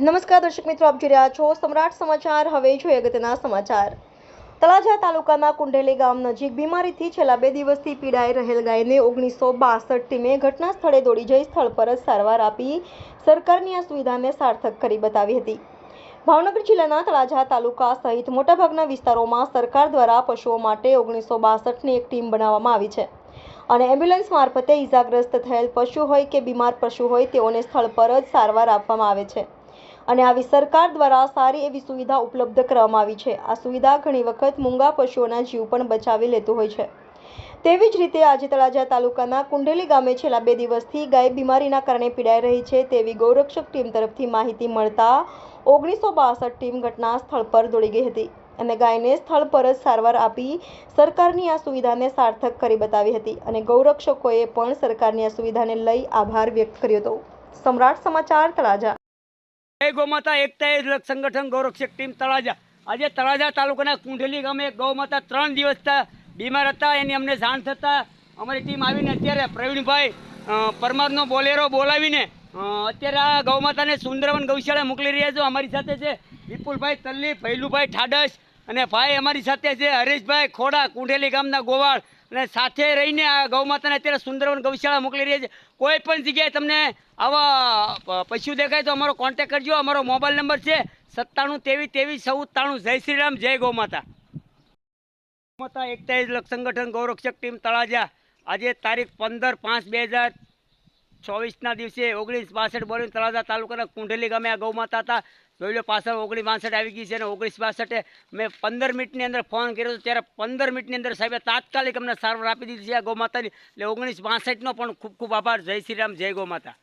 નમસ્કાર દર્શક મિત્રો, આપ જોઈ રહ્યા છો સમ્રાટ સમાચાર. હવે જોઈએ અગત્યના સમાચાર. તળાજા તાલુકાના કુંડેલી ગામ નજીક બીમારીથી છેલ્લા બે દિવસથી પીડાઈ રહેલ ગાયને ઓગણીસો બાસઠ ટીમે ઘટના સ્થળે દોડી જઈ સ્થળ પર જ સારવાર આપી સરકારની આ સુવિધાને સાર્થક કરી બતાવી હતી. ભાવનગર જિલ્લાના તળાજા તાલુકા સહિત મોટાભાગના વિસ્તારોમાં સરકાર દ્વારા પશુઓ માટે ઓગણીસો બાસઠની એક ટીમ બનાવવામાં આવી છે. અને એમ્બ્યુલન્સ મારફતે ઈજાગ્રસ્ત થયેલ પશુ હોય કે બીમાર પશુ હોય તેઓને સ્થળ પર જ સારવાર આપવામાં આવે છે. અને આવી સરકાર દ્વારા સારી એવી સુવિધા ઉપલબ્ધ કરવામાં આવી છે. આ સુવિધા ઘણી વખત મૂંગા પશુઓના જીવ પણ બચાવી લેતું હોય છે. તેવી જ રીતે આજે તળાજા તાલુકાના કુંડેલી ગામે છેલ્લા બે દિવસથી ગાય બીમારીના કારણે પીડાઈ રહી છે તેવી ગૌરક્ષક ટીમ તરફથી માહિતી મળતા ઓગણીસો બાસઠ ટીમ ઘટના સ્થળ પર દોડી ગઈ હતી અને ગાયને સ્થળ પર જ સારવાર આપી સરકારની આ સુવિધાને સાર્થક કરી બતાવી હતી અને ગૌરક્ષકોએ પણ સરકારની આ સુવિધાને લઈ આભાર વ્યક્ત કર્યો હતો. સમ્રાટ સમાચાર તળાજા. જય ગૌમાતા એકતા સંગઠન ગૌરક્ષક ટીમ તળાજા. આજે તળાજા તાલુકાના કુંઢેલી ગામે ગૌમાતા ત્રણ દિવસથી બીમાર હતા, એની અમને જાણ થતાં અમારી ટીમ આવીને અત્યારે પ્રવીણભાઈ પરમારનો બોલેરો બોલાવીને અત્યારે આ ગૌમાતાને સુંદરવન ગૌશાળા મોકલી રહ્યા છો. અમારી સાથે છે વિપુલભાઈ તલ્લી, ભૈલુભાઈ ઠાડસ અને ભાઈ અમારી સાથે છે હરીશભાઈ ખોડા, કુંઢેલી ગામના ગોવાળ. અને સાથે રહીને આ ગૌમાતાને અત્યારે સુંદરવન ગૌશાળા મોકલી રહી છે. કોઈ પણ જગ્યાએ તમને આવા પશુ દેખાય તો અમારો કોન્ટેક કરજો. અમારો મોબાઈલ નંબર છે સત્તાણું તેવી તેવી ચૌદ જય શ્રી રામ, જય ગૌમાતા ગૌમાતા એકતા એ જ સંગઠન, ગૌરક્ષક ટીમ તળાજા. આજે તારીખ પંદર પાંચ, બે હજાર ચોવીસના દિવસે ઓગણીસ બાસઠ બોલીને તળાજા તાલુકાના કુંઢેલી ગામે આ ગૌમાતા હતા. જોઈ લો પાછળ ઓગણીસ બાસઠ આવી ગઈ છે અને ઓગણીસ બાસઠે મેં પંદર મિનિટની અંદર ફોન કર્યો હતો. ત્યારે પંદર મિનિટની અંદર સાહેબે તાત્કાલિક અમને સારવાર આપી દીધી છે આ ગૌમાતાની એટલે ઓગણીસ બાસઠનો પણ ખૂબ ખૂબ આભાર. જય શ્રી રામ, જય ગૌમાતા